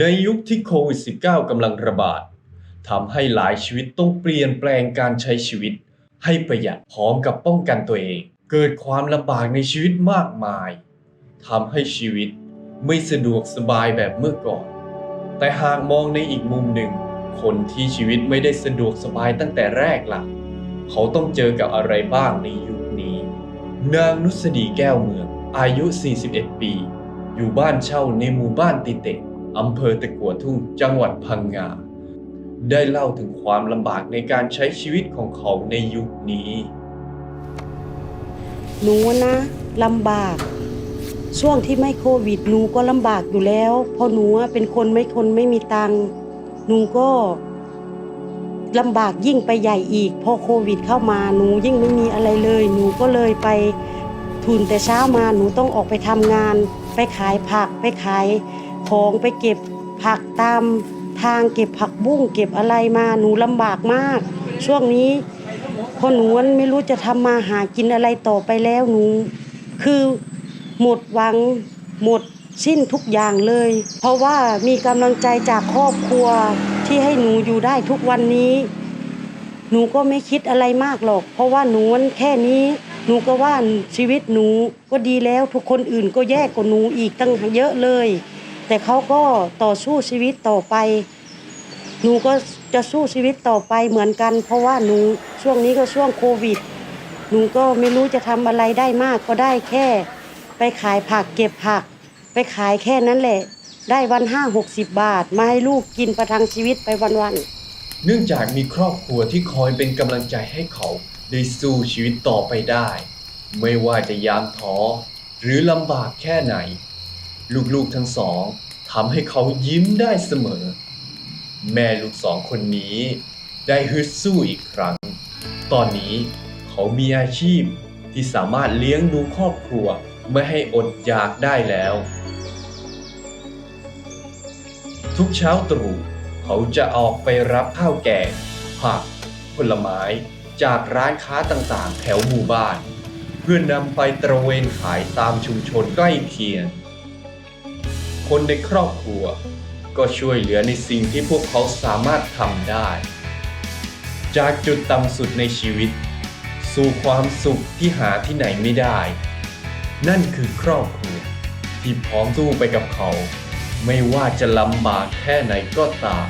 ในยุคที่โควิด -19 กำลังระบาดทำให้หลายชีวิตต้องเปลี่ยนแปลงการใช้ชีวิต ให้ประหยัดพร้อมกับป้องกันตัวเอง เกิดความลำบากในชีวิตมากมายทำให้ชีวิตไม่สะดวกสบายแบบเมื่อก่อน แต่หากมองในอีกมุมหนึ่ง คนที่ชีวิตไม่ได้สะดวกสบายตั้งแต่แรกล่ะ เขาต้องเจอกับอะไรบ้างในยุคนี้ นางนุสดีแก้วเมือง อายุ 41 ปี อยู่บ้านเช่าในหมู่บ้านติเตะ อำเภอตะกัวทุ่งจังหวัดพังงา ได้เล่าถึงความลำบากในการใช้ชีวิตของเขาในยุคนี้ หนูนะลำบาก ช่วงที่ไม่โควิดหนูก็ลำบากอยู่แล้ว เพราะหนูเป็นคนไม่คนไม่มีตังค์หนูก็ลำบากยิ่งไปใหญ่อีก พอโควิดเข้ามาหนูยิ่งไม่มีอะไรเลย หนูก็เลยไปทุนแต่เช้ามาหนูต้องออกไปทำงาน ไปขายผักไปขาย ของไปเก็บผักตามทางเก็บผักบุ้งเก็บอะไรมาหนูลำบากมาก ช่วงนี้เพราะหนูมันไม่รู้จะทำมาหากินอะไรต่อไปแล้วหนู คือหมดหวังหมดสิ้นทุกอย่างเลย เพราะว่ามีกำลังใจจากครอบครัวที่ให้หนูอยู่ได้ทุกวันนี้ หนูก็ไม่คิดอะไรมากหรอก เพราะว่าหนูมันแค่นี้ หนูก็ว่าชีวิตหนูก็ดีแล้วทุกคนอื่นก็แย่กว่าหนูอีกตั้งเยอะเลย แต่เขาก็ต่อสู้ชีวิตต่อไป หนูก็จะสู้ชีวิตต่อไปเหมือนกัน เพราะว่าหนูช่วงนี้ก็ช่วงโควิด หนูก็ไม่รู้จะทำอะไรได้มากก็ได้แค่ ไปขายผักเก็บผัก ไปขายแค่นั้นแหละ ได้วันห้าหกสิบบาท มาให้ลูกกินประทังชีวิตไปวันๆเนื่องจากมีครอบครัวที่คอยเป็นกำลังใจให้เขาได้สู้ชีวิตต่อไปได้ ไม่ว่าจะยามท้อหรือลำบากแค่ไหน ลูกๆทั้งสองทำให้เขายิ้มได้เสมอ แม่ลูกสองคนนี้ได้ฮึดสู้อีกครั้ง ตอนนี้เขามีอาชีพที่สามารถเลี้ยงดูครอบครัวไม่ให้อดอยากได้แล้ว ทุกเช้าตรู่เขาจะออกไปรับข้าวแกงผักผลไม้จากร้านค้าต่างๆ แถวหมู่บ้าน เพื่อนำไปตระเวนขายตามชุมชนใกล้เคียง คนในครอบครัว ก็ช่วยเหลือในสิ่งที่พวกเขาสามารถทำได้ จากจุดต่ำสุดในชีวิต สู่ความสุขที่หาที่ไหนไม่ได้ นั่นคือครอบครัว ที่พร้อมสู้ไปกับเขา ไม่ว่าจะลำบากแค่ไหนก็ตาม